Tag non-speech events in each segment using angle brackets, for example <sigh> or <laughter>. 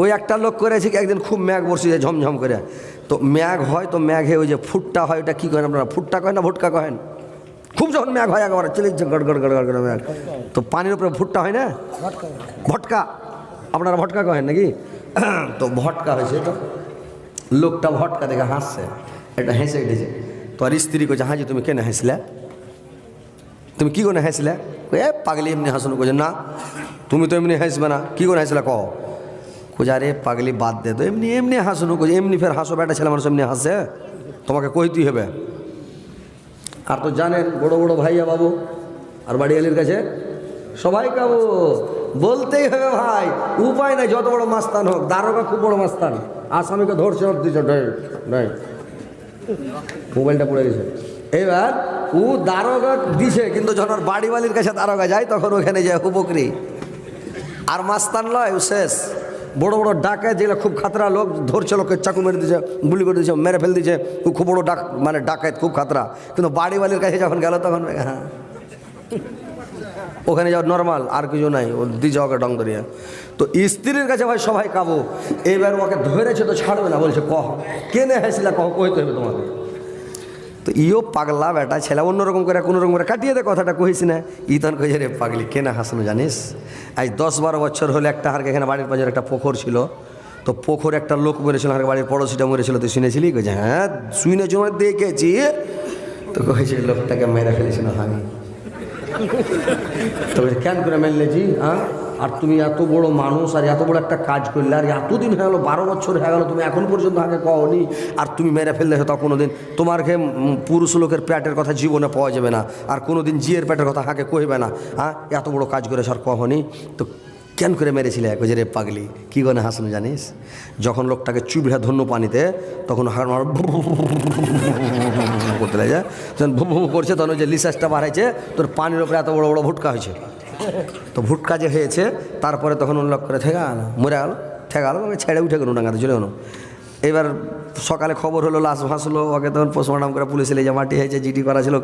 ওই একটা লোক করেছে কি একদিন খুব ম্যাঘ বসে যায় ঝমঝম করে। তো ম্যাঘ হয়, তো ম্যাঘে ওই যে ফুটটা হয়, ওটা কী করেন আপনারা? ফুটটা কহেন না ভুটকা কহেন খুব যখন ম্যাঘ হয় একবার চলে গড় গড় গড় গড় ম্যাঘ তো পানির উপরে ভুট্টা হয় না? ভটকা। আপনারা ভটকা কহেন নাকি? তো ভটকা হয়েছে, তো লোকটা ভটকা দেখে হাসছে। এটা হেসে উঠেছে। তো আর স্ত্রী কইছে, হাজি, তুমি কেন হাসলে? তুমি কী করে হাসলে? এ, পাগলি এমনি হাসনো কইছে, না, তুমি তো এমনি হাসবে না, কি করে হাসলে কহ কোজা রে পাগলি বাদ দে তো এমনি এমনি হাসনো কইছে এমনি ফের হাসো বেটা ছেলে মানুষ, এমনি হাসে তোমাকে কইতেই হবে। আর তো জানেন, বড় বড় ভাইয়া বাবু আর বাড়িয়ালির কাছে সবাই কাবু। বলতেই হবে ভাই, উপায় নাই, যত বড় মাস্তান হোক, দারোগা খুব বড় মাস্তান। আসামিকে ধরছে দিচ্ছে মোবাইলটা পড়ে গেছে। এবার ও দারোগা দিছে, কিন্তু যখন বাড়িওয়ালির কাছে দারোগা যায়, তখন ওখানে যায় উপকরি আর মাস্তান লয়, ও শেষ। বড় বড় ডাকায় যেগুলো খুব খাতরা লোক ধরছে লোককে, চাকু মেরে দিয়েছে গুলি করে দিয়েছে মেরে ফেল দিয়েছে খুব বড় ডাক মানে ডাকায় খুব খাতরা। কিন্তু বাড়িওয়ালির কাছে যখন গেল তখন হ্যাঁ। ওখানে যাও নর্মাল আর কিছু নাই। ও দিছে ওকে ডং ধরিয়ে। তো স্ত্রীর কাছে ভাই সবাই কাবো। এবার ওকে ধরেছে তো ছাড়বে না, বলছে, কহ। কেনে হেসিলা কহ, কইতে হবে তোমাকে। তো ইও পাগলা বেটা ছেলে, অন্যরকম করে কোনো রকম করে কাটিয়ে দে কথাটা কহিস না। ই তখন কইছে, রে পাগলি কেনা হাসানো জানিস? আজ দশ বারো বছর হলে একটা হারকে এখানে বাড়ির পাশে একটা পোখর ছিল। তো পোখর একটা লোক মরেছিল হারকে বাড়ির পড়োশিটা মরেছিল, তুই শুনেছিলি? কইছে হ্যাঁ শুনেছি মানে দেখেছি। তো কইছে, লোকটাকে মেরে ফেলেছিল আমি তো কেন করে মেললেছি হ্যাঁ? আর তুমি এত বড় মানুষ আর এত বড় একটা কাজ করলে আর এতদিন হয়ে গেলো বারো বছর হয়ে গেলো তুমি এখন পর্যন্ত আগে কওনি আর তুমি মেরে ফেললে হয়তো কোনো দিন তোমার ঘে পুরুষ লোকের প্যাটের কথা জীবনে পাওয়া যাবে না আর কোনো দিন জিয়ের পেটের কথা হাঁকে কইবে না হ্যাঁ এত বড় কাজ করে স্যার কহনি তো কেন করে মেরেছিলে এক যে রে পাগলি কী গনে হাসানো জানিস যখন লোকটাকে চুবিড়া ধন্য পানিতে তখন হাড় মার করতে লাগে যখন ভু ভু করছে তখন ওই যে লিসাসটা বাড়াইছে তোর পানির ওপরে এত বড় বড় ভুটকা হয়েছে তো ভুটকা যে হয়েছে, তারপরে তখন উল্লেখ করে ঠেকা গেল মরে গেল ঠেকা গেল ছেড়ে উঠে গেল ডাঙাতে চলে গেল। এবার সকালে খবর হলো, লাশ ভাসলো, ওকে তখন পোস্টমর্টম করে পুলিশ এলে যে মাটি হয়েছে, জিডি করা ছিল,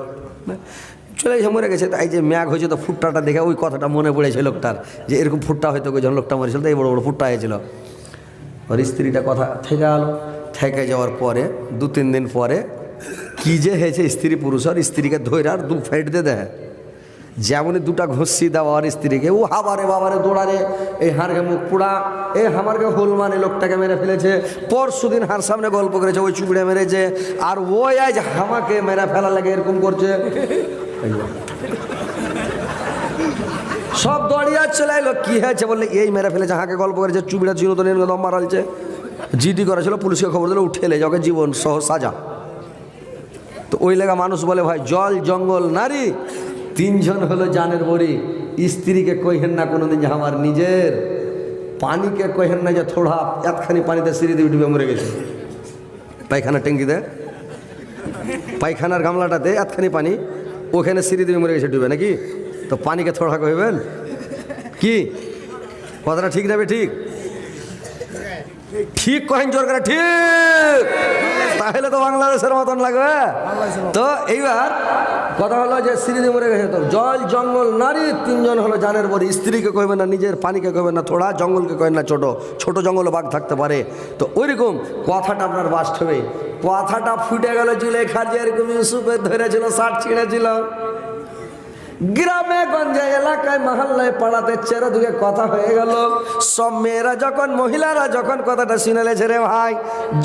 চলে গেছে মরে গেছে। তাই যে ম্যাগ হয়েছে, তো ফুটটাটা দেখে ওই কথাটা মনে পড়েছে লোকটার, যে এরকম ফুটটা হয়তো যখন লোকটা মরেছিল, তো এই বড় বড় ফুটটা হয়েছিল। ওর স্ত্রীটা কথা থেকে গেল থেকে যাওয়ার পরে দু তিন দিন পরে, কী যে হয়েছে স্ত্রী পুরুষ, আর স্ত্রীকে ধৈর্য আর দু ফেট দিয়ে দেয়। যেমনই দুটা ঘষি দেওয়া আর স্ত্রীকে, ও হাবারে বাবারে দৌড়ারে, এই হারকে মুখ পোড়া এই হামারকে হোল মানে লোকটাকে মেরে ফেলেছে, পরশু দিন হার সামনে গল্প করেছে, ওই চুবড়ে মেরেছে, আর ওই আজ হামাকে মেরে ফেলা লাগে এরকম করছে। সব দড়িয়া চলে এলো, কি হয়েছে বললে, এই মেরে ফেলেছে, হাঁকে গল্প করেছে, চুবিড়া ছিল নিয়ে দম মারালছে জিডি করেছিল, পুলিশকে খবর দিলে, উঠে এলে ওকে জীবন সহ সাজা। তো ওই লেগা মানুষ বলে, ভাই, জল, জঙ্গল, নারী তিনজন হলো জানের বড়ি। স্ত্রীকে কইহেন না কোনোদিন যে আমার নিজের। পানিকে কইহেন না যে থোড়া, এতখানি পানিতে সিঁড়ি দিয়ে ডুবে মরে গেছে। পায়খানা ট্যাঙ্কিতে পায়খানার গামলাটাতে এতখানি পানি। ওখানে সিঁড়ি দিয়ে মরে গেছে, ডুবে নাকি? তো পানিকে থোড়া কইবেন? কি? কথাটা ঠিক নেবে ঠিক? ঠিক কহেন জোর করে, ঠিক! তাহলে তো বাংলাদেশের মতন লাগবে। তো এইবার কথা হলো যে স্ত্রী মরে গেছে তো। জল, জঙ্গল, নারী, তিনজন হলো জানের পরে স্ত্রীকে কইবেন না, নিজের পানিকে কইবেন না থোড়া জঙ্গলকে কইবেন না, ছোট। ছোট জঙ্গল বাঘ থাকতে পারে। তো ওইরকম কথাটা আপনার বাস্ট হবে। কথাটা ফুটে গেল জুলেখার যে এরকম ইউসুফের ধরেছিল, ষাট ছিঁড়েছিল। গ্রামে, গঞ্জে, এলাকায়, মহল্লায় পাড়াতে চেরো চেরোদিকে কথা হয়ে গেল। সব মেয়েরা যখন, মহিলারা যখন কথাটা শুনেলেছে রে ভাই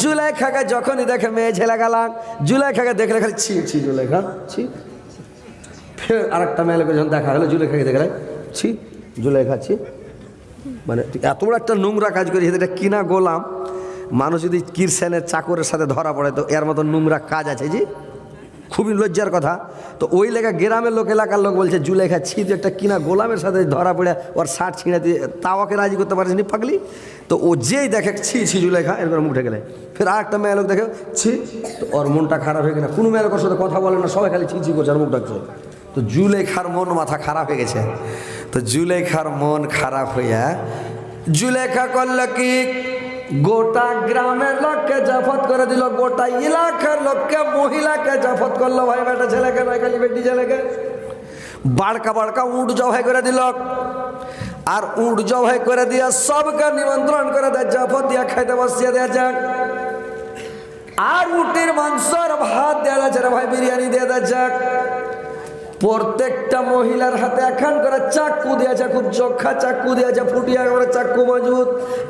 জুলাই জুলেখাকে যখনই দেখে মেয়ে ছেলে গেলাম জুলাই জুলেখাকে দেখলে খালি ছি ছি জুলেখা ছি। ফের আর একটা মেয়ে লোকের যখন দেখা গেলো হলো জুলেখাকে দেখলে ছি জুলেখা ছি মানে এত বড় একটা নোংরা কাজ করি এটা কিনা গোলাম, মানুষ যদি কিরসেনের চাকরের সাথে ধরা পড়ে, তো এর মতো নোংরা কাজ আছে জি। খুবই লজ্জার কথা। তো ওই লেখা গ্রামের লোক, এলাকার লোক বলছে জুলেখা ছি যে একটা কিনা গোলামের সাথে ধরা পড়ে, ওর শার্ট ছিঁড়ে দিয়ে তাওয়াকে রাজি করতে পারিস নি পাগলি? তো ও যেই দেখে, ছি ছি জুলেখা এরকম মুখ গেলে। ফের আর একটা মেয়ে লোক দেখে, ছি, তো ওর মনটা খারাপ হয়ে গেলে। কোনো মেয়ের লোকের সাথে কথা বলে না, সবাই খালি ছি ছি করছে, আর মুখ ডাকছে তো জুলেখার মন মাথা খারাপ হয়ে গেছে। তো জুলেখার মন খারাপ হইয়া, জুলেখা করল কি, গোটা গ্রামের লোককে জাফত করে দিল, গোটা এলাকার লোককে, মহিলাকে জাফত করল। ভাই, বেটা ছেলেকে নয়, খালি বেটি ছেলেকে। বাড়কা বাড়কা উঠ জবাই করে দিল। আর উঠ জবাই করে দিয়া সবকে নিমন্ত্রণ করে দেয় জাফর দিয়া খাইতে বসিয়ে দেওয়া যাক। আর উটের মাংসর ভাত দেওয়া যাচ্ছে ভাই, বিরিয়ানি দিয়ে দেওয়া যাক। প্রত্যেকটা মহিলার হাতে এখান করে চাক্কু দিয়েছে খুব চোখা চাক্কু দিয়েছে ফুটিয়া করে চাক্কু মজুদ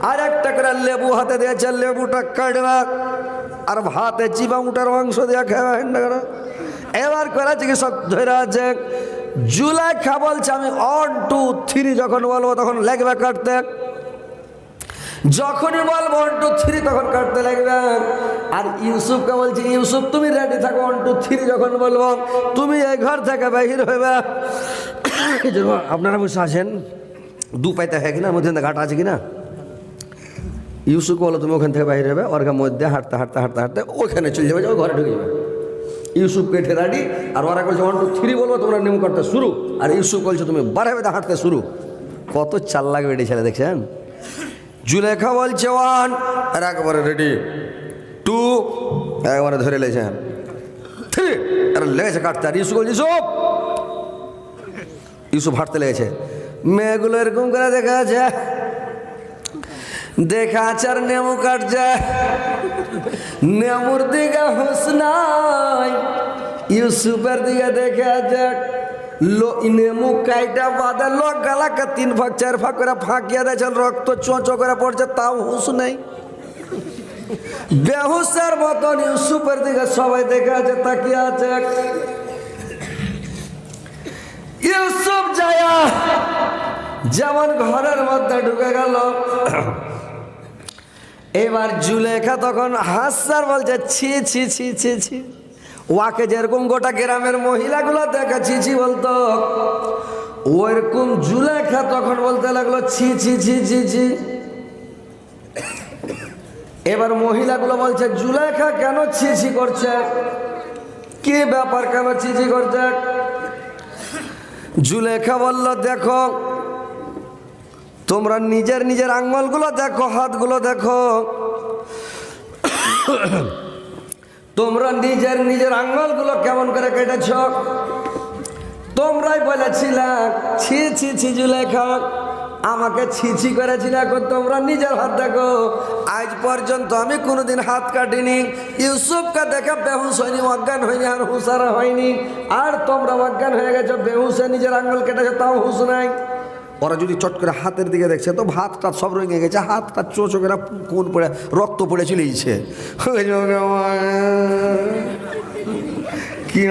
আর একটা করে লেবু হাতে দিয়েছে লেবুটা কাটবা আর ভাতে চিবা উটার মাংস দিয়ে খাওয়া এবার করেছে কি সব ধরে আছে, জুলাই খা বলছে, আমি অন টু থ্রি যখন বলব তখন লাগবে কাটতে। যখনই বলব ওয়ান টু থ্রি তখন কাটতে লাগবে। আর ইউসুফকে বলছি, ইউসুফ, তুমি রেডি থাকো ওয়ান টু থ্রি যখন বলব, তুমি এই ঘর থেকে বাহির হইবে। আপনারা বসে আছেন। দু পাইতে হয় কিনা, মধ্যে ঘাট আছে কিনা? ইউসুফকে বলো, তুমি ওখান থেকে বাইরে হবে ওর মধ্যে হাঁটতে হাঁটতে হাঁটতে হাঁটতে ওখানে চলে যাবে, যাও ঘরে ঢুকে যাবে। ইউসুফ পেটে রাডি আর ওরা বলছে ওয়ান টু থ্রি বলব, তোমরা নিয়ম করতে শুরু। আর ইউসুফ বলছে, তুমি বারে বেদা হাঁটতে শুরু। কত চাল লাগবে এটি ছেলে, দেখছেন? জুলেখা বলছে, ওয়ান। আর একবারে রেডি টু একবারে ধরে লেছে থ্রি আর লেগেছে কাটতে। আর ইউসুফ বলছে, ইউসুফ! ইউসুফ হাঁটতে লেগেছে। মেয়েগুলো এরকম করে দেখা আছে। দেখা আছে আর নেমু কাটছে। নেমুর দিকে হুস নাই। ইউসুফের দিকে দেখে আছে। তিন ভাগ, চার ভাগ করে ফাঁকিয়ে দিয়েছে রক্ত চোঁচো করে পড়ছে, তাও হুস নেই। বেহুসের মতন ইউসুফের দিকে সবাই দেখে আছে, তাকিয়ে আছে ইউসুফ যায়া, যেমন ঘরের মধ্যে ঢুকে গেল। এবার জুলেখা তখন হাসার বলছে, ছি ছি ছি ছি ছি। ওয়াকে যেরকম গোটা গ্রামের মহিলাগুলো দেখা ছি ছি বলতো ওরকম জুলেখা তখন বলতে লাগল, ছি ছি ছি ছি ছি। এবার মহিলাগুলো বলছে জুলেখা কেন ছি ছি করছে? কি ব্যাপার কেন ছি ছি করছে? জুলেখা বলল, দেখো, তোমরা নিজের নিজের আঙ্গলগুলো দেখো, হাতগুলো দেখো। তোমরা নিজের নিজের আঙ্গলগুলো কেমন করে কেটেছ? তোমরাই বলেছিলে, ছি ছি ছি জুলেখা আমাকে ছিছি করেছিল এখন তোমরা নিজের হাত দেখো। আজ পর্যন্ত আমি কোনোদিন হাত কাটিনি। ইউসুফকে দেখে বেহুশ হয়নি অজ্ঞান হয়নি আর হুঁসারা হয়নি আর তোমরা অজ্ঞান হয়ে গেছো, বেহুশে নিজের আঙ্গুল কেটেছে, তাও হুঁশ নাই। ওরা যদি চট করে হাতের দিকে দেখছে, তো হাতটা সব রঙে গেছে, হাতটা চোচো করে কোন পড়ে, রক্ত পড়ে চলে গেছে। কি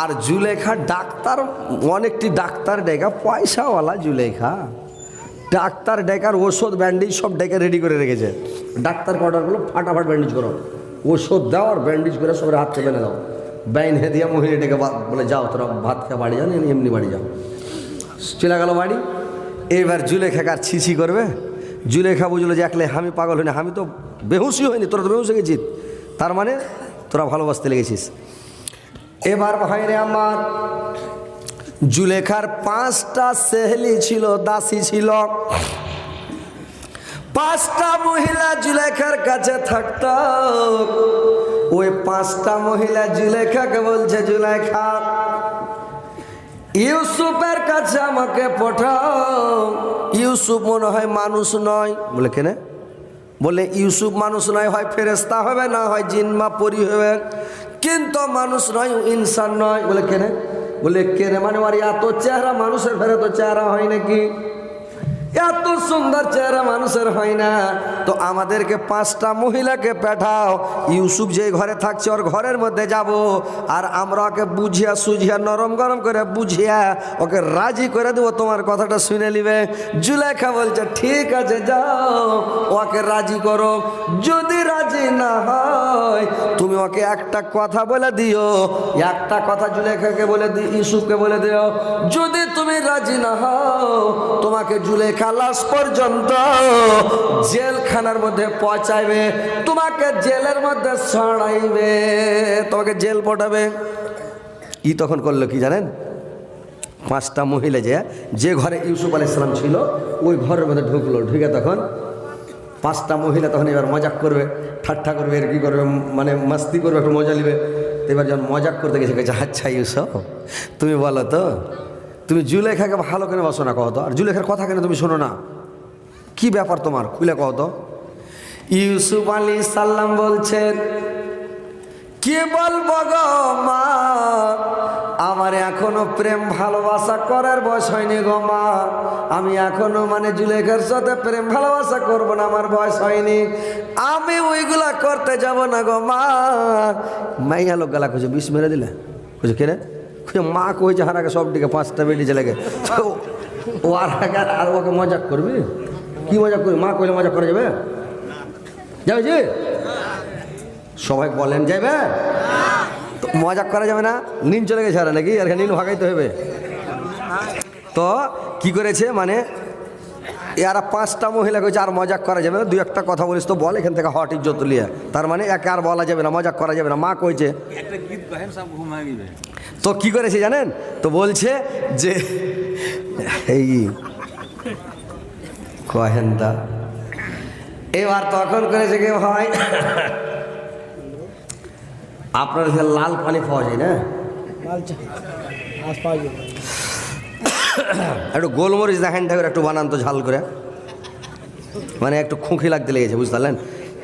আর জুলেখা ডাক্তার, অনেকটি ডাক্তার ডেকা, পয়সাওয়ালা জুলেখা। ডাক্তার ডেকার ওষুধ ব্যান্ডেজ সব ডেকে রেডি করে রেখেছে। ডাক্তারকে অর্ডার ফাটাফাট ব্যান্ডেজ করো। ওষুধ দাও আর ব্যান্ডেজ করে সব হাতকে বেঁধে দাও বাইন হে দিয়া মহিলা ডেকে বলে, যাও তোরা, ভাত খেয়ে বাড়ি যাও না এমনি বাড়ি যাও। চলে গেল বাড়ি। এবার জুলেখা কার ছিছি করবে। জুলেখা বুঝলো যে একলে আমি পাগল হইনি আমি তো বেহুসি হয়নি তোরা তো বেহুসে গেছিস। তার মানে তোরা ভালোবাসতে লেগেছিস। এবার ভাইরে আমার, জুলেখার পাঁচটা সেহলি ছিল, দাসী ছিল। পাঁচটা মহিলা জুলেখার কাছে থাকত। ওই পাঁচটা মহিলা জুলেখাকে বলছে, জুলেখা ইউসুফের কাছে আমাকে পাঠাও। ইউসুফ মনে হয় মানুষ নয়। বলে কেনে? বলে ইউসুফ মানুষ নয়, হয় ফেরেস্তা হবে না, হয় জিনমা পরি হবে। কিন্তু মানুষ নয় ইনসান নয়। বলে কেনে? বলে কেনে মানে আমার এত চেহারা মানুষের ফেরে তো চেহারা হয় নাকি? এত সুন্দর চেহারা মানুষের হয় না। তো আমাদেরকে পাঁচটা মহিলাকে পাঠাও। ইউসুফ যে ঘরে থাকছে, ওর ঘরের মধ্যে যাব। আর আমরা ওকে বুঝিয়া সুঝিয়া, নরম গরম করে বুঝিয়া ওকে রাজি করে দেবো। তোমার কথাটা শুনে নিবে। জুলেখা বলছে, ঠিক আছে, যাও। ওকে রাজি করো। যদি রাজি না হয়, তুমি ওকে একটা কথা বলে দিও। একটা কথা জুলেখাকে বলে দি, ইউসুফকে বলে দিও। যদি তুমি রাজি না হও, তোমাকে জুলেখা লাশ পর্যন্ত জেলখানার মধ্যে পচাইবে, তোমাকে জেলের মধ্যে ছড়াইবে, তোমাকে জেল পটাবে। ই তখন করল কি জানেন? পাঁচটা মহিলা যে যে ঘরে ইউসুফ আলাইসালাম ছিল, ওই ঘরের মধ্যে ঢুকলো, ঢুকে তখন পাঁচটা মহিলা তখন এবার মজাক করবে, ঠাট্টা করবে, এর কী করবে মানে মাস্তি করবে, একটু মজা নেবে। এবার যখন মজাক করতে গেছে গেছে আচ্ছা ইউসুফ, তুমি বলো তো তুমি জুলেখাকে ভালো কেন বসো না কহতো আর জুলেখার কথা কেন তুমি শোনো না? কি ব্যাপার তোমার? খুলে কহতো ইউসুফ আলী সাল্লাম বলছেন, কে বলব গো মা? আমার এখনও প্রেম ভালোবাসা করার বয়স হয়নি গো মা। আমি এখনও মানে জুলেখার সাথে প্রেম ভালোবাসা করব না, আমার বয়স হয়নি। আমি ওইগুলা করতে যাব না গো মা। মাইয়া লোক গেলা খুঁজে বিষ মেরে দিলে? খুঁজে কে রে? খুঁজে মা কইছে সব দিকে পাঁচটা বেডি চলে তো ও আর আর ওকে মজাক করবি? কি মজাক করবি? মা কইলে মজা করা যাবে? যাবে জি? সবাই বলেন যাবে মজাক করা যাবে না, নিন চলে গেছে আর নাকি? আর নিন ভাগাইতে হবে তো কি করেছে? মানে এরা পাঁচটা মহিলা করেছে আর মজাক করা যাবে না। দু একটা কথা বলিস তো বল এখান থেকে হট ইজ্জত লিয়ে তার মানে একে আর বলা যাবে না, মজাক করা যাবে না। মা কইছে তো কি করেছে জানেন? তো বলছে যে এই কহেন দা এবার তখন করেছে কি ভাই আপনার লাল পানি পাওয়া যায় না? একটু গোলমরিচ দেখেন ঠাকুর একটু বানান তো ঝাল করে। মানে একটু খুঁকি লাগতে লেগেছে বুঝতে পারলেন?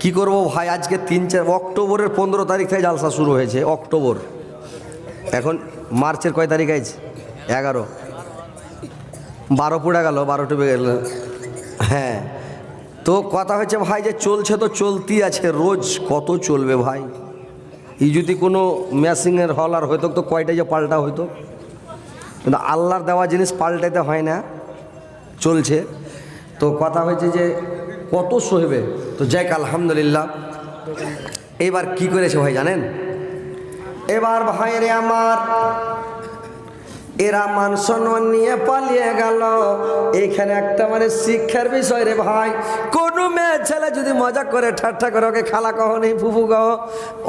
কী করব ভাই? আজকে তিন চার, অক্টোবরের পনেরো তারিখ থেকে জালসা শুরু হয়েছে, অক্টোবর। এখন মার্চের কয় তারিখ আছে এগারো। বারো পুড়ে গেল, বারো টুবে গেল। হ্যাঁ। তো কথা হচ্ছে ভাই যে চলছে তো চলতি আছে, রোজ কত চলবে ভাই? এই যদি কোনো মেশিনের হল আর হইতো, তো কয়টা যে পাল্টা হইতো? কিন্তু আল্লাহর দেওয়া জিনিস পাল্টাতে হয় না, চলছে। তো কথা হয়েছে যে কত সইবে তো যাক, আলহামদুলিল্লাহ। এবার কি করেছে ভাই, জানেন? এবার ভাইরে আমার, এরা মান সম্মান নিয়ে পালিয়ে গেল। এখানে একটা মানে শিক্ষার বিষয় রে ভাই। কোন মেয়ে ছেলে যদি মজা করে, ঠাট্টা করে, ওকে খালা কহ নেই, ফুফু কহ,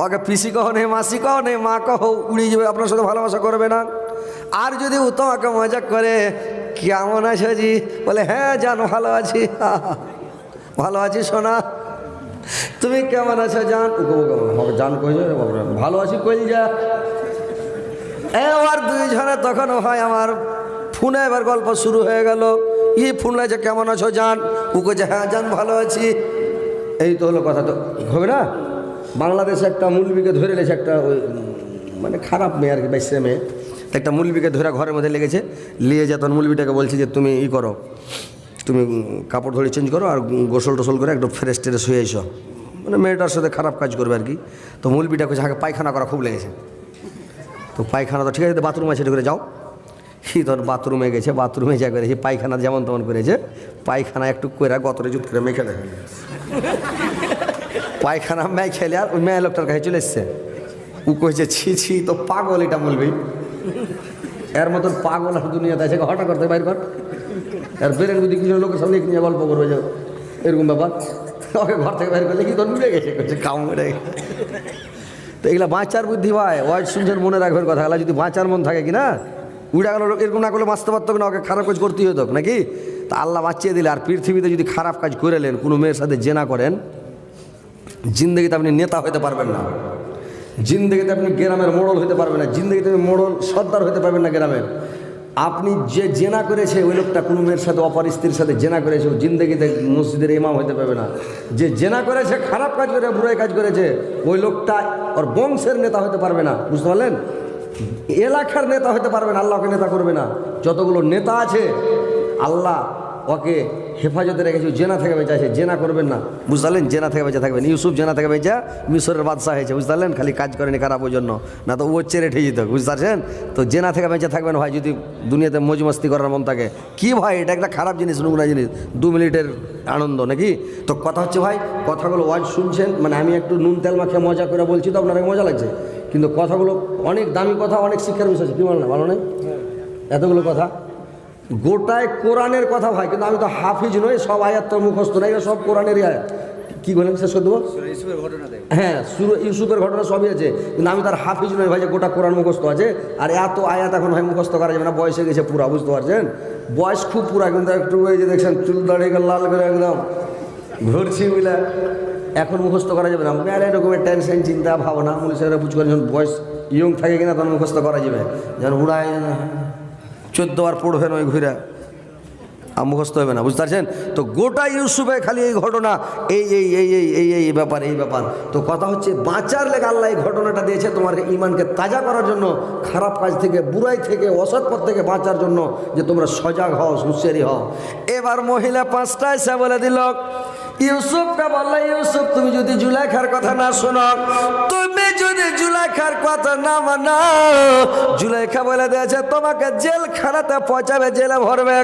ওকে পিসি কহ নেই, মাসি কহ নেই, মা কহ, উড়িয়ে যাবে, আপনার সাথে ভালোবাসা করবে না। আর যদি ও তোমাকে মজা করে, কেমন আছো জি? বলে হ্যাঁ জান, ভালো আছি। <laughs> ভালো আছি সোনা। তুমি কেমন আছো জান? জান কই যা, ভালো আছি কই যা। এবার দুইজনে তখন হয় আমার ফোনে এবার গল্প শুরু হয়ে গেল। ই ফোন লাগছে কেমন আছো জান? উকে যে হ্যাঁ জান ভালো আছি। এই তো হলো কথা তো হবে না? বাংলাদেশে একটা মুলবিকে ধরে লেছে একটা ওই মানে খারাপ মেয়ে আর কি বাইশে মেয়ে। একটা মুলবিকে ধরে ঘরের মধ্যে লেগেছে। নিয়ে যা তখন মুলবিটাকে বলছে যে তুমি ই করো। তুমি কাপড় ধরে চেঞ্জ করো আর গোসল টোসল করে একটু ফ্রেশ ট্রেশ হয়ে এসো। মানে মেয়েটার সাথে খারাপ কাজ করবে আর কি। তো মুলবিটা কইছে হাঁকে পায়খানা করা খুব লেগেছে। তো পায়খানা তো ঠিক আছে বাথরুম আছে করে যাও। সে ধর বাথরুমে গেছে বাথরুমে যা করেছে, পায়খানা যেমন তেমন করেছে। পায়খানা একটু করে গতরে জুত করে মেখে দেখে পায়খানা মেয়ে খেলে আর ওই মেয়ে লোকটার কাছে চলে এসছে। ও কইছে, ছি ছি, তো পাগল এটা বলবি। এর মতন পাগল আর দুনিয়াতে আছে, হঠাৎ করতে বাইর কর। আর বেরেন বুদ্ধি কিছু লোকের সামনে নিয়ে গল্প করবে যাও এরকম ব্যাপার। ওকে ঘর থেকে বাইর করলে কি তোর উড়ে গেছে? করছে কাম গেছে তো এগুলা বাঁচার বুদ্ধি ভাই ওয়াজ শুনছেন, মনে রাখবেন কথা। এগুলা যদি বাঁচার মন থাকে কি না? উড়ে গেল এরকম না করলে বাঁচতে পারতো না? ওকে খারাপ কাজ করতেই হতো, নাকি? তা আল্লাহ বাঁচিয়ে দিলে, আর পৃথিবীতে যদি খারাপ কাজ করেলেন কোনো মেয়ের সাথে জেনা করেন, জিন্দগিতে আপনি নেতা হতে পারবেন না। জিন্দগিতে আপনি গ্রামের মোড়ল হতে পারবেন না। জিন্দগিতে আপনি মোড়ল সর্দার হতে পারবেন না গ্রামের। আপনি যে জেনা করেছে ওই লোকটা কোনো মেয়ের সাথে, অপর স্ত্রীর সাথে জেনা করেছে, ও জিন্দগিতে মসজিদের ইমাম হতে পারবে না। যে জেনা করেছে, খারাপ কাজ করে, বুড়াই কাজ করেছে, ওই লোকটা ওর বংশের নেতা হতে পারবে না। বুঝতে পারলেন? এলাকার নেতা হতে পারবে না, আল্লাহকে নেতা করবে না। যতগুলো নেতা আছে, আল্লাহ ওকে হেফাজতে রেখেছে জেনা থেকে বেঁচে আছে জেনা করবেন না। বুঝতে জেনা থেকে বেঁচে থাকবেন। ইউসুফ জেনা থেকে বেঁচে মিশরের বাদশাহ হয়েছে বুঝতে পারলেন খালি কাজ করেনি খারাপ ওই জন্য। না তো ও চেরে ঠে যেত বুঝতে পারছেন তো জেনা থেকে বেঁচে থাকবেন ভাই যদি দুনিয়াতে মজমস্তি করার মন থাকে। কি ভাই এটা একটা খারাপ জিনিস নোংরা জিনিস। দু মিনিটের আনন্দ নাকি? তো কথা হচ্ছে ভাই কথাগুলো ওয়াজ শুনছেন মানে আমি একটু নুন তেল মাখিয়ে মজা করে বলছি তো আপনার মজা লাগছে। কিন্তু কথাগুলো অনেক দামি কথা অনেক শিক্ষার বিষয় আছে। কি বলেন ভালো নেই? এতগুলো কথা। গোটায় কোরআনের কথা ভাই কিন্তু আমি তো হাফিজ নই সব আয়াত তোর মুখস্থ নাই সব কোরআনেরই আয়াত। কি বলেন শেষ করে দেবো হ্যাঁ সুর- ইউসুফের ঘটনা সবই আছে কিন্তু আমি তার হাফিজ নই ভাই যে গোটা কোরআন মুখস্থ আছে। আর এত আয়াত এখন ভাই মুখস্থ করা যাবে না বয়সে গেছে পুরা বুঝতে পারছেন? বয়স খুব পুরা কিন্তু একটু ওই যে দেখছেন চুল দাঁড়িয়ে গেল লাল করে একদম ঘুরছি বুঝলে এখন মুখস্থ করা যাবে না মেলা রকমের টেনশন চিন্তা ভাবনা পুলিশেরা বুঝ করে যখন বয়স ইয়ং থাকে কিনা তখন মুখস্থ করা যাবে। যেন উড়ায় চোদ্দ বার পড়বেন ওই ঘুরে। আর মুখস্থ হবে না, বুঝতে পারছেন? তো গোটা ইউসুফে খালি এই ঘটনা, এই এই এই এই এই এই ব্যাপার এই ব্যাপার। তো কথা হচ্ছে, বাঁচার লেগে আল্লাহ এই ঘটনাটা দিয়েছে তোমার ইমানকে তাজা করার জন্য, খারাপ কাজ থেকে, বুড়াই থেকে, অসৎ পথ থেকে বাঁচার জন্য যে তোমরা সজাগ হও, হুঁশিয়ারি হও। এবার মহিলা পাঁচটায় সে বলে দিল ইউসুফকে বললে, ইউসুফ, তুমি যদি জুলাইখার কথা না শোনো, তুমি যদি জুলাইখার কথা না মানো, জুলাইখা বলে দিয়েছে, তোমাকে জেলখানাতে পচাবে জেলে ভরবে।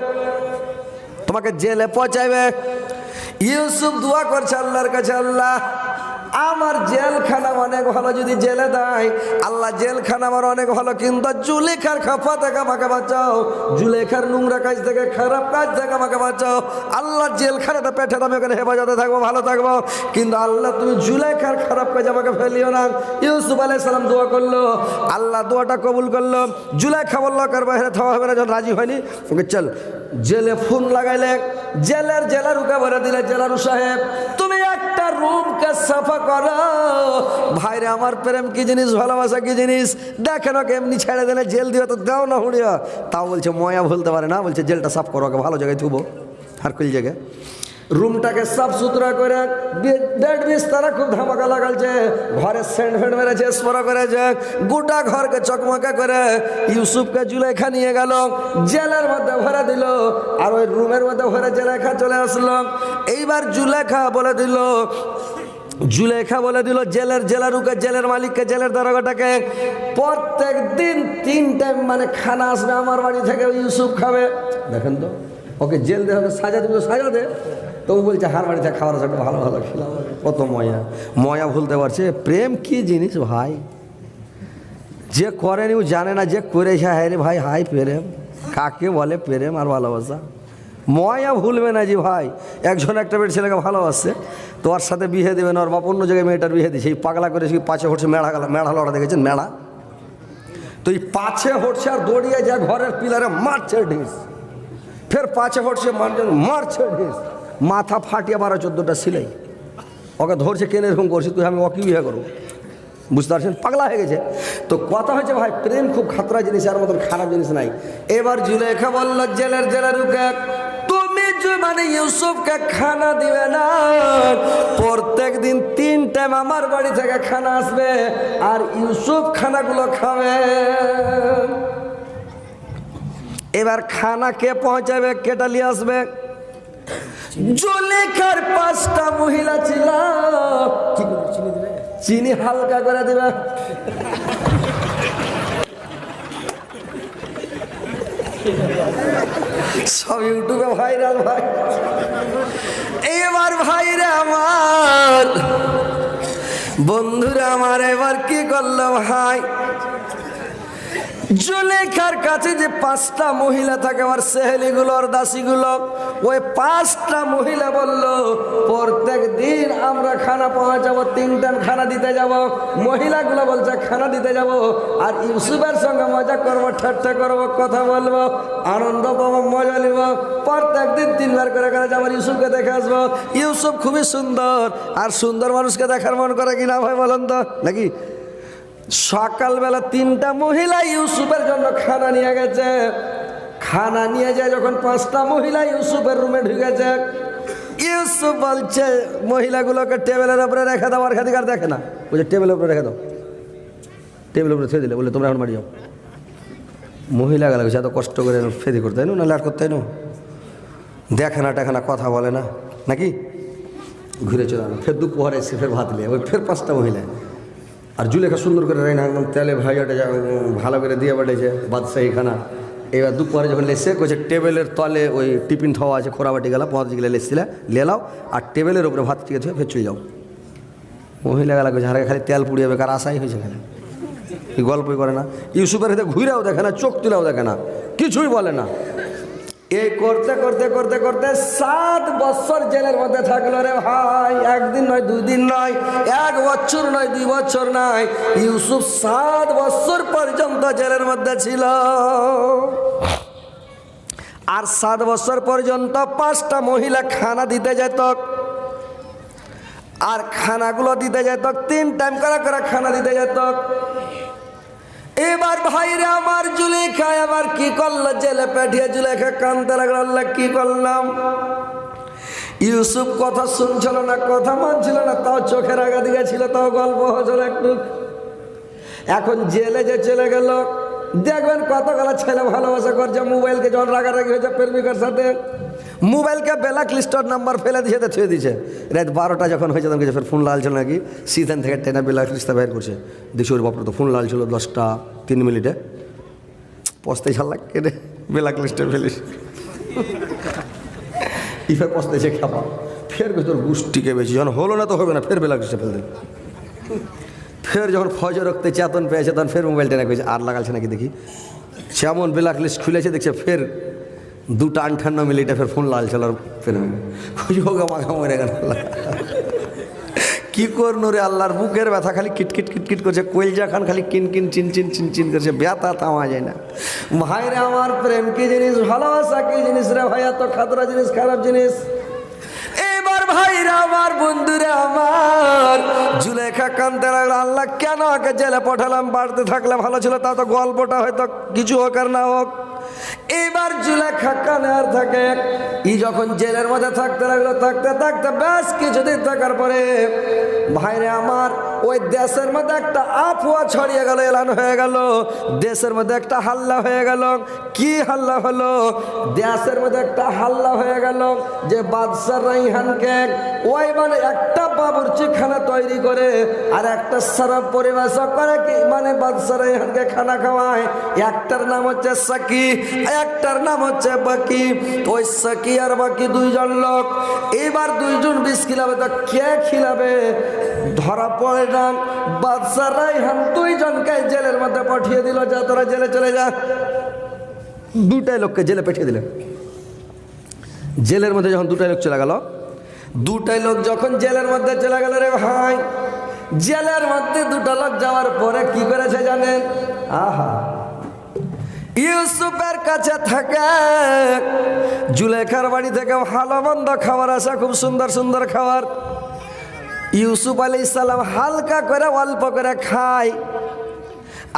তোমাকে জেলে পচাইবে ইউসুফ দোয়া করছে আল্লাহর কাছে, আল্লাহ আমার জেলখানা অনেক ভালো যদি জেলে দেয়। আল্লাহ জেলখানা আমার অনেক ভালো, কিন্তু জুলেখার খাফা থেকে আমাকে বাঁচাও। জুলেখার নোংরা কাজ থেকে, খারাপ কাজ থেকে আমাকে বাঁচাও। আল্লাহ জেলখানাটা পেটে আমি ওখানে হেফাজতে থাকব, ভালো থাকব। কিন্তু আল্লাহ, তুমি জুলেখার খারাপ কাজ আমাকে ফেলিও না। ইউসুফ আলাই সালাম দোয়া করল। আল্লাহ দোয়াটা কবুল করল। জুলেখা বলল, কার বাইরে থাওয়া হবে না? যখন রাজি হয়নি, ওকে, চল, জেলে ফোন লাগাইলে, জেলের জেলার উকে ভরে দিলে, জেলারু সাহেব রুমকে সাফা করো। ভাইরে, আমার প্রেম কি জিনিস, ভালোবাসা কি জিনিস? দেখেন ওকে এমনি ছেড়ে দিলে জেল দিও, তো দাও না হুড়িয়া তাও বলছে, ময়া ভুলতে পারে না, বলছে, জেলটা সাফ করো, ওকে ভালো জায়গায় থুবো। আর কুল জায়গায়। রুমটাকে সাফ সুতরা করে বেড বিস্তারা খুব ধামাকা লাগালছে। ঘরে সেন্ট ফেন্ট মেরেছে, স্পরা করেছে, গোটা ঘরকে চকমকা করে ইউসুফকে জুলেখা নিয়ে গেল, জেলের মধ্যে ভরে দিল, আর ওই রুমের মধ্যে ভরে জেলেখা চলে আসলো। এইবার জুলেখা বলে দিল, জুলেখা বলে দিল, জেলের জেলারুকে, জেলের মালিককে, জেলের দারোগাটাকে, প্রত্যেক দিন তিন টাইম মানে খানা আসবে, আমার বাড়ি থেকে ইউসুফ খাবে। দেখেন তো, ওকে জেল দেওয়া হবে, সাজা দেবে, সাজা দে। তবু বলছে, হার বাড়িতে খাওয়ার আছে ভালো ভালো খেলাম কত ময়া ময়া ভুলতে পারছে। প্রেম কি জিনিস ভাই? যে করেনি ও জানে না, যে করেছে, হায় রে ভাই হাই প্রেম। কাকে বলে প্রেম আর ভালোবাসা? ময়া ভুলবে না যে ভাই। একজন একটা বেট ছেলেকে ভালোবাসছে তো ওর সাথে বিয়ে দেবে না, ওর বাপ অন্য জায়গায় মেয়েটার বিয়ে দিয়েছে। এই পাগলা করে সেই পাঁচে হচ্ছে মেড়া গেলা মেড়া লড়া দেখেছেন? মেড়া তো এই পাছে হচ্ছে আর দৌড়িয়ে যায় ঘরের পিলারে মারছে ঢিস। ফের পাছে হচ্ছে মানুষজন মারছে ঢিস। মাথা ফাটিয়ে বারো চোদ্দোটা সিলাই। ওকে ধরছে, কেন এরকম করছি, তুই আমি ওকে বিয়ে করব? বুঝতে পারছেন? পাগলা হয়ে গেছে। তো কথা হয়েছে, ভাই, প্রেম খুব খাতরা জিনিস, আর মতন খারাপ জিনিস নাই। এবার জুলেখা বলল, জেলের জেলের তুমি মানে ইউসুফকে খানা দিবে না। প্রত্যেক দিন তিন টাইম আমার বাড়ি থেকে খানা আসবে, আর ইউসুফ খানাগুলো খাবে। এবার খানা কে পৌঁছাবে, কেটা নিয়ে আসবে? জুলেখার পাঁচটা মহিলা ছিল। চিনি চিনি হালকা করে দেবে। সব ইউটিউবে ভাইরাল ভাই। এবার ভাইরে আমার। বন্ধুরা আমার, এবার কি করল ভাই জুলেখার কাছে যে পাঁচটা মহিলা থাকে, আমার সেহেলিগুলো, আর দাসীগুলো, ওই পাঁচটা মহিলা বলল, প্রত্যেক দিন আমরা খানা পাওয়া যাব, তিন টান খানা দিতে যাব। মহিলাগুলো বলছে, খানা দিতে যাব। আর ইউসুফের সঙ্গে মজা করব, ঠাট্টা করব, কথা বলব, আনন্দ পাবো, মজা নিব। প্রত্যেক দিন তিনবার করে করে যাব ইউসুফকে দেখে আসব। ইউসুফ খুবই সুন্দর। আর সুন্দর মানুষকে দেখার মন করে কিনা ভাই বলেন তো? নাকি? সকালবেলা তিনটা মহিলা ইউসুফের জন্য খানা নিয়ে গেছে। খানা নিয়ে যায় যখন পাঁচটা মহিলা ইউসুফের রুমে ঢুকেছে। ইউসুফ বলছে, মহিলাগুলোকে টেবিলের উপরে রেখে দাও, আর খাদিকার দেখে না। বলছে, টেবিলের উপরে রেখে দাও। টেবিলের উপরে থুয়ে দিলে। বলে তোমরা এখন বাড়ি যাও। মহিলা গেলে এত কষ্ট করে ফেদি করতে না লাট করতে না। দেখে না, টেখে না, কথা বলে না। নাকি? ঘুরে চলে ফের দুপুরে এসে ফের ভাত নিয়ে, ওই ফের পাঁচটা মহিলা। আর জুলেখা সুন্দর করে রাইনা, একদম তেলে ভাইয়াটা ভালো করে দিয়ে পাঠিয়েছে বাদশাহী খানা এবার দুপুরে যখন লেসে, কইছে টেবিলের তলে ওই টিফিন থাওয়া আছে, খোরাবাটি গেলা পঁচ গেলে লেসছিলে লেলাও আর টেবিলের উপরে ভাত ঠিক আছে, ফের যাও। মহিলা গেলা, কইছে হারে খালি তেল পুড়িয়ে বেকার, আশাই হয়েছে খালি। গল্পই করে না। ইউসুফের হাতে ঘুরেও দেখে না, চোখ তুলেও দেখে না, কিছুই বলে না। এই করতে করতে করতে করতে সাত বছর জেলের মধ্যে থাকল রে ভাই। একদিন নয় দুই দিন নয়, এক বছর নয়, দুই বছর নয়। ইউসুফ সাত বছর পর্যন্ত জেলের মধ্যে ছিল। আর সাত বছর পর্যন্ত পাঁচটা মহিলা খানা দিতে যেত। আর খানাগুলো দিতে যেত, তিন টাইম করে করে খানা দিতে যেত। এবার ভাইরে আমার জুলেখা আবার কি করল? জেলে পাঠিয়ে জুলেখা কানতে লাগল, আল্লাহ কি করলাম? ইউসুফ কথা শুনছিল না, কথা মানছিল না, তাও চোখের আগা দিয়েছিল তাও গল্প হচ্ছিল একটু। এখন জেলে যে চলে গেল দেখবেন কতগুলো ছেলে ভালোবাসা করছে, মোবাইলকে যখন রাগারাগি হয়েছে প্রেমিকার সাথে, মোবাইলকে ব্ল্যাক লিস্টর নাম্বার ফেলে দিয়েছে ছুঁয়ে দিয়েছে। রাত বারোটা যখন হয়েছে, তখন ফের ফোন লাল ছিল নাকি? সিজন থেকে টেনে ব্ল্যাক লিস্টটা বের করছে। দেখছি ওর বাপরে তো ফোন লাল ছিল দশটা তিন মিনিটে। পস্তাই ছাড় লাগ কেটে ব্ল্যাক লিস্টে ফেলিস। ইফের পস্তাইছে খাপা। ফের তোর গুষ্টিকে বেশি, যখন হলো না তো হবে না, ফের ব্ল্যাক লিস্টে ফেল দিল। ফের যখন ফজর রক্তে চেতন পেয়েছে তখন ফের মোবাইল টেনে করেছে আর লাগালছে নাকি দেখি? যেমন ব্ল্যাক লিস্ট খুলেছে, দেখছে ফের দুটা আটান্ন মিনিটে ফের ফোন লাল চলার ফের মাখা মরে গেল কি করনো রে আল্লাহর বুকের ব্যথা, খালি কিটকিট কিটকিট করছে কইলজা খান খালি কিন কিন চিন চিন চিন চিন করছে, ব্যথা থামা যায় না। ভাইরে আমার প্রেম, কি জিনিস ভালোবাসা, কি জিনিস রে ভাই এত খাতরা জিনিস, খারাপ জিনিস। ভাইরা আমার, বন্ধুরা আল্লাহ কেন আগে জেলে পাঠালাম? বাড়তে থাকলে ভালো ছিল, তা তো গল্পটা হয়তো কিছু হোক আর না হোক। এবার জুলেখা কানে আর থাকে। ই যখন জেলের মধ্যে থাকতে লাগল, থাকতে থাকতে বেশ কিছুদিন থাকার পরে, ভাইরে আমার, ওই দেশের মধ্যে একটা আফওয়া ছড়িয়ে গেল, এলান হয়ে গেল। দেশের মধ্যে একটা হাল্লা হয়ে গেল। কি হাল্লা হলো? দেশের মধ্যে একটা হাল্লা হয়ে গেল যে বাদশাহ রাইহানকে ওই মানে একটা বাবুর্চি খানা তৈরি করে আর একটা সারাপ পরিবেশক করে কি? মানে বাদশাহ রাইহানকে খানা খাওয়ায়। একটার নাম হচ্ছে সাকি একটার নাম হচ্ছে বাকি। ওই সাকি আর বাকি দুইজন লোক? এবার দুইজন বিষ খিলাবে, তো কে খিলাবে? ধরা পড়ে না। বাদশাহ রাইহান দুইজনকে জেলের মধ্যে পাঠিয়ে দিল, যা তোরা জেলে চলে যা। দুটাই লোককে জেলে পাঠিয়ে দিলেন জেলের মধ্যে যখন দুটাই লোক চলে গেল, দুটাই লোক যখন জেলের মধ্যে চলে গেল রে ভাই, জেলের মধ্যে দুটো লোক যাওয়ার পরে কি করেছে জানেন? আহা ইউসুফের কাছে থাকে। জুলেখার বাড়ি থেকে ভালো মন্দ খাবার আসে, খুব সুন্দর সুন্দর খাবার। ইউসুফ আলী ইসাল্লাম হালকা করে অল্প করে খায়।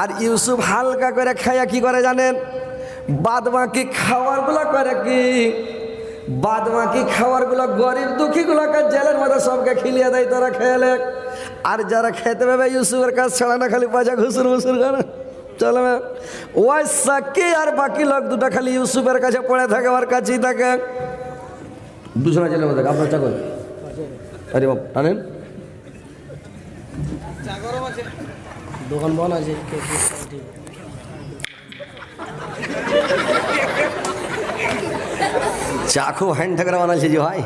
আর ইউসুফ হালকা করে খাইয়া কি করে জানেন? বাদ বাকি খাবারগুলো করে কি? বাদ বাকি খাবারগুলো গরিব দুঃখীগুলোকে জেলের মধ্যে সবকে খিলিয়ে দেয়, তারা খেয়ালে আর যারা খেতে পাবে ইউসুফের কাছে ছাড়া না, খালি পয়সা ঘুসুর ঘুসুর করে। চলে না? ওই সাকি আর বাকি লোক দুটো খালি ইউসুফের কাছে পড়ে থাকে ওর কাছেই থাকে। দুজনে জেলের মধ্যে আপনার চাকর? আরে বাপ টানেন দোকান বন আছে। চা খুব হ্যান্ড ঠাকরা বানাচ্ছে যে ভাই।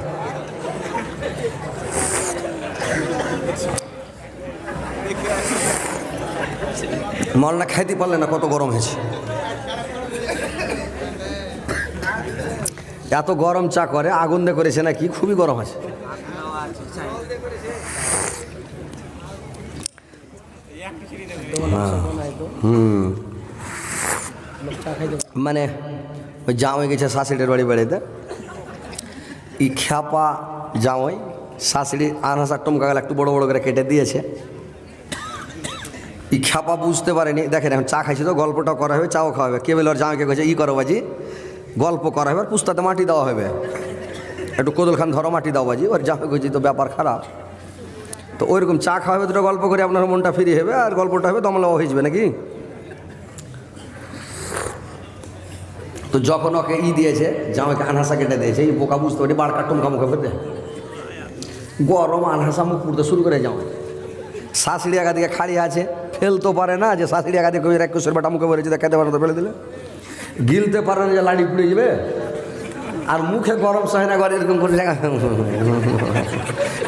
মলনা খাইতে পারলে না কত গরম হয়েছে। এত গরম চা করে, আগুন দিয়ে করেছে নাকি? খুবই গরম আছে। তো হুম। মানে ওই জামাই গেছে শাশুড়ির বাড়ি বেড়াইতে। ই খ্যাপা জামাই শাশুড়ি আনাসার টমকা গেলে একটু বড় বড় করে কেটে দিয়েছে। ই খ্যাপা বুঝতে পারেনি। দেখেন এখন চা খাইছে তো, গল্পটা করা হবে, চাও খাওয়া হবে। কে বলে ওর জামাইকে কয়েছে ই করো বাজি, গল্প করা হবে, আর পুস্তাতে মাটি দেওয়া হবে। একটু কোদল খান ধরো, মাটি দাও বাজি। ওর জামাই কইছি তো ব্যাপার খারাপ। তো ওইরকম চা খাওয়া হবে, দুটো গল্প করে আপনার মনটা ফ্রি হবে, আর গল্পটা হবে দমলা হয়ে যাবে নাকি? তো যখন ওকে ই দিয়েছে, জামাইকে আনহাসা কেটে দিয়েছে, এই বোকা বুঝতে পারি বারকা টুমকা মুখে ফেলতে গরম আনহাসা মুখ পুড়তে শুরু করে জামাই। শাশুড়ি আগা দিকে খাড়ি আছে। ফেলতে পারে না যে শাশুড়ি আগা দিকে এক কুশের বেটা মুখে বেড়েছে খেতে পারে তো ফেলে দিলে। গিলতে পারে না যে লাড়ি পুড়ে যাবে। আর মুখে গরম সহে না করে এরকম করছে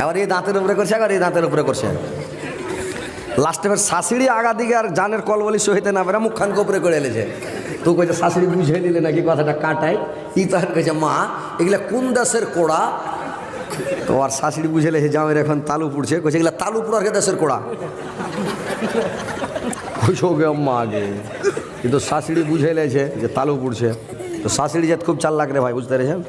এবার এই দাঁতের উপরে করছে, আবার এই দাঁতের উপরে করছে। লাস্টে এবার শাশুড়ি আগা দিকে আর জানের কল বলি সহিতে না পারে মুখখান উপরে করে এলেছে তো কইছে, শাশুড়ি বুঝে নিলে নাকি কথাটা কাটায়। ই তখন কইছে, মা, এগুলা কোন দেশের কোড়া? তো আর শাশুড়ি বুঝে লেছে জামের এখন তালু পুড়ছে। কইছে, এগুলা তালু পুড়ার কে দেশের কোড়া? ওকে আম্মা আগে। কিন্তু শাশুড়ি বুঝে লেছে যে তালু পুড়ছে। তো শাশুড়ি যে খুব চাল লাগ রে ভাই, বুঝতে পেরেছেন?